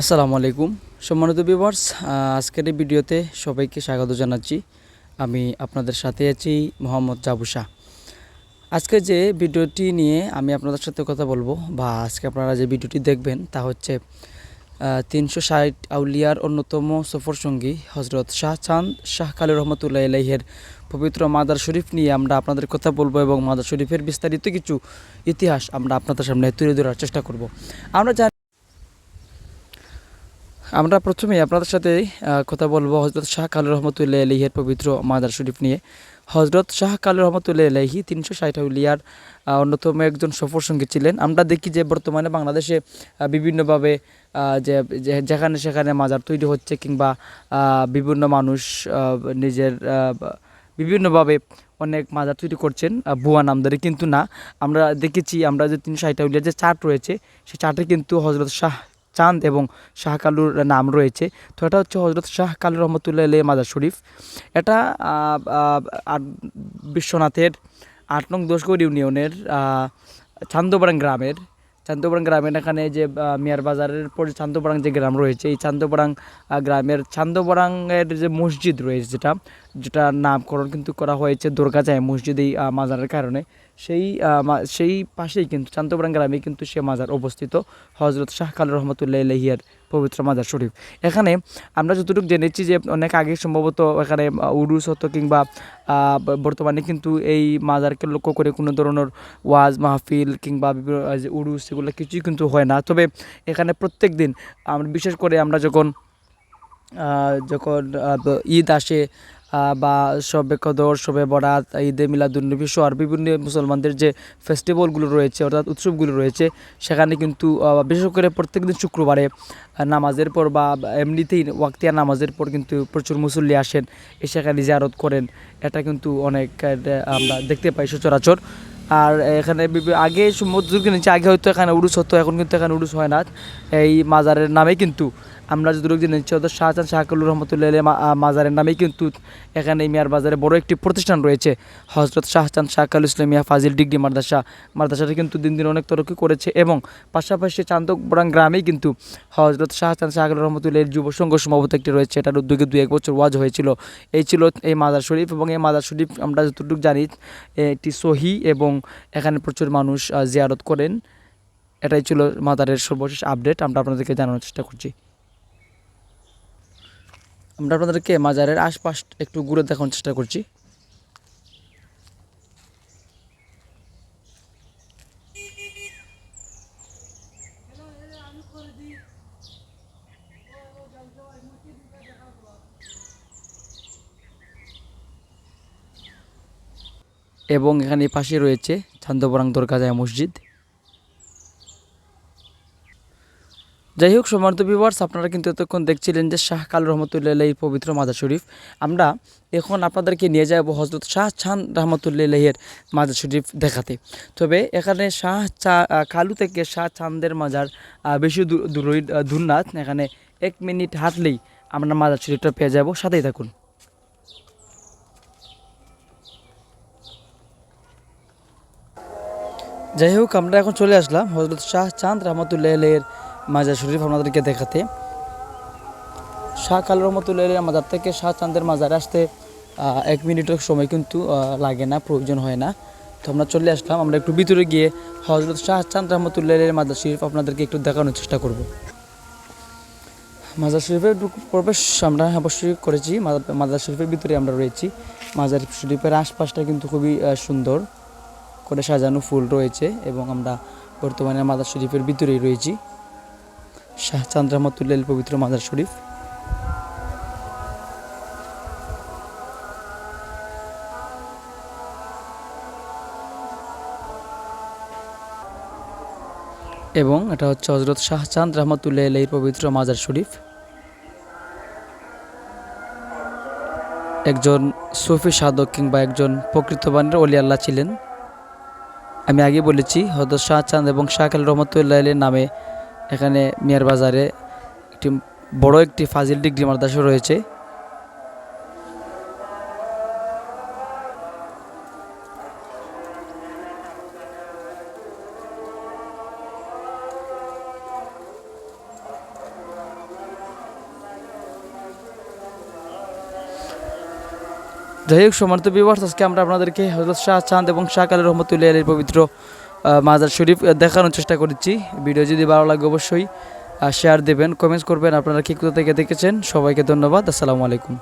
আসসালামু আলাইকুম। সম্মানিত ভিউয়ার্স আজকের এই ভিডিওতে সবাইকে স্বাগত জানাচ্ছি। আমি আপনাদের সাথে আছি মোহাম্মদ জাবুশা আজকে যে ভিডিওটি নিয়ে আমি আপনাদের সাথে কথা বলব বা আজকে আপনারা যে ভিডিওটি দেখবেন তা হচ্ছে তিনশো ষাট আউলিয়ার অন্যতম সফরসঙ্গী হজরত শাহ চাঁদ শাহ কালী রহমতুল্লাহ আলাইহের পবিত্র মাদার শরীফ নিয়ে আমরা আপনাদের কথা বলব এবং মাদার শরীফের বিস্তারিত কিছু ইতিহাস আমরা আপনাদের সামনে তুলে ধরার চেষ্টা করব। আমরা জানি আমরা প্রথমে আপনাদের সাথে কথা বলব হজরত শাহ কালু রহমতুল্লাহ আলহির পবিত্র মাদার শরীফ নিয়ে। হজরত শাহ কালু রহমতুল্লাহ আলহি তিনশো ষাট উলিয়ার অন্যতম একজন সফর সঙ্গী ছিলেন। আমরা দেখি যে বর্তমানে বাংলাদেশে বিভিন্নভাবে যে যেখানে সেখানে মাজার তৈরি হচ্ছে কিংবা বিভিন্ন মানুষ নিজের বিভিন্নভাবে অনেক মাজার তৈরি করছেন ভুয়া নামদারি কিন্তু না। আমরা দেখেছি, আমরা যে তিনশো ষাট উলিয়ার যে চার্ট রয়েছে সেই চার্টে কিন্তু হজরত শাহ চাঁদ এবং শাহ কালুর নাম রয়েছে। তো এটা হচ্ছে হজরত শাহ কালু রহমতুল্লাহ মাজার শরীফ। এটা বিশ্বনাথের আট নং দশগড় ইউনিয়নের চান্দোবাড়াং গ্রামের। চান্দোবাড়াং গ্রামের এখানে যে মিয়ার বাজারের পরে চান্দোবাড়াং যে গ্রাম রয়েছে এই চান্দোবাড়াং আহ, গ্রামের চান্দোবাড়াংয়ের যে মসজিদ রয়েছে যেটা যেটা নামকরণ কিন্তু করা হয়েছে দুর্গাজায় মসজিদ এই মাজারের কারণে। সেই সেই পাশেই কিন্তু চান্দোবাড়াং গ্রামে কিন্তু সে মাজার অবস্থিত হজরত শাহ কাল রহমতুল্লাহ লহিয়ার পবিত্র মাজার শরীফ। এখানে আমরা যতটুকু জেনেছি যে অনেক আগে সম্ভবত এখানে উরুস হতো কিংবা বর্তমানে কিন্তু এই মাজারকে লক্ষ্য করে কোনো ধরনের ওয়াজ, মাহফিল কিংবা বিভিন্ন উরুস এগুলো কিছুই কিন্তু হয় না। তবে এখানে প্রত্যেক দিন আমরা বিশেষ করে আমরা যখন যখন ঈদ আসে বা শবে কদর, শবে বরাত, ঈদে মিলাদুলনবী সহ আর বিভিন্ন মুসলমানদের যে ফেস্টিভ্যালগুলো রয়েছে, অর্থাৎ উৎসবগুলো রয়েছে, সেখানে কিন্তু বিশেষ করে প্রত্যেক দিন শুক্রবারে নামাজের পর বা এমনিতেই ওয়াক্তিয়া নামাজের পর কিন্তু প্রচুর মুসল্লি আসেন, এসে সেখানে জিয়ারত করেন। এটা কিন্তু অনেক আমরা দেখতে পাই সচরাচর। আর এখানে আগে নিচে, আগে হয়তো এখানে উড়ুস হতো, এখন কিন্তু এখানে উড়ুস হয় না। এই মাজারের নামে কিন্তু আমরা যতটুকু জেনেছি হয়তো শাহজাহান শাহকুল্লুর রহমতুল্লাহ মাজারের নামেই কিন্তু এখানে মিয়ার বাজারে বড় একটি প্রতিষ্ঠান রয়েছে। হজরত শাহজাহান শাহকাল ইসলামিয়া ফাজিল ডিগ্রি মাদ্রাসা। মাদ্রাসাটি কিন্তু দিন দিন অনেক তরক্কি করেছে এবং পাশাপাশি চান্দকবরাং গ্রামেই কিন্তু হজরত শাহজাহান শাহকাল রহমতুল্লাহ যুব সংঘ সম্ভবত একটি রয়েছে। এটার উদ্যোগে দু এক বছর ওয়াজ হয়েছিল। এই ছিল এই মাজার শরীফ এবং এই মাজার শরীফ আমরা যতটুকু জানি এ, একটি সহি এবং এখানে প্রচুর মানুষ জিয়ারত করেন। এটাই ছিল মাদারের সর্বশেষ আপডেট। আমরা আপনাদেরকে জানানোর চেষ্টা করছি। আমরা আপনাদেরকে মাজারের আশপাশ একটু ঘুরে দেখানোর চেষ্টা করছি। এবং এখানে পাশে রয়েছে চান্দবরাং দরগাজায় মসজিদ। যাই হোক সমান্ত বিভার্স আপনারা কিন্তু এতক্ষণ দেখছিলেন যে শাহ কাল রহমতুল্লাহ পবিত্র মাজার শরীফ। আমরা এখন আপনাদেরকে নিয়ে যাব হজরত শাহ চাঁদ রহমতুল্লাহের মাজার শরীফ দেখাতে। তবে এখানে শাহ চা কালু থেকে শাহ চাঁদের মাজার বেশি দূর দূরই আহ, দূর না এখানে এক মিনিট হাঁটলেই আমরা মাজার শরীফটা পেয়ে যাব। সাথেই থাকুন। যাই হোক আমরা এখন চলে আসলাম হজরত শাহ চাঁদ রহমতুল্লাহ মাজার শরীফ আপনাদেরকে দেখাতে। শাহ কাল রহমতুল্লাহ মাজার থেকে শাহ চাঁদের মাজারে আসতে এক মিনিটের সময় কিন্তু লাগে না, প্রয়োজন হয় না। তো আমরা চলে আসলাম, আমরা একটু ভিতরে গিয়ে হজরত শাহ চাঁদ রহমতুল্লাহ মাজার শরীফ আপনাদেরকে একটু দেখানোর চেষ্টা করব। মাজার শরীফের প্রবেশ আমরা অবশ্যই করেছি, মাজার- শরীফের ভিতরে আমরা রয়েছি। মাজার শরীফের আশপাশটা কিন্তু খুবই সুন্দর, করে সাজানো ফুল রয়েছে এবং আমরা বর্তমানে মাজার শরীফের ভিতরেই রয়েছি। শাহ চাঁদ রহমতুল্লাহ পবিত্র মাজার শরীফ। এবং এটা হচ্ছে হজরত শাহ চাঁদ রহমতুল্লাহ পবিত্র মাজার শরীফ। একজন সুফি সাধক কিংবা একজন প্রকৃতবানের অলি আল্লাহ ছিলেন। আমি আগে বলেছি হজরত শাহ চাঁদ এবং শাহ আল রহমতুল্লাহ আলীর নামে এখানে মিয়ার বাজারে একটি বড় একটি ফাজিল ডিগ্রি মাদ্রাসা রয়েছে। যাই হোক সমান্ত বিভার্স আজকে আমরা আপনাদেরকে হজরত শাহ চাঁদ এবং শাহ কালের রহমতুল্লাহ আলীর পবিত্র মাজার শরীফ দেখানোর চেষ্টা করেছি। ভিডিও যদি ভালো লাগে অবশ্যই শেয়ার দেবেন কমেন্টস করবেন। আপনারা কি কোথা থেকে দেখেছেন? সবাইকে ধন্যবাদ। আসসালামু আলাইকুম।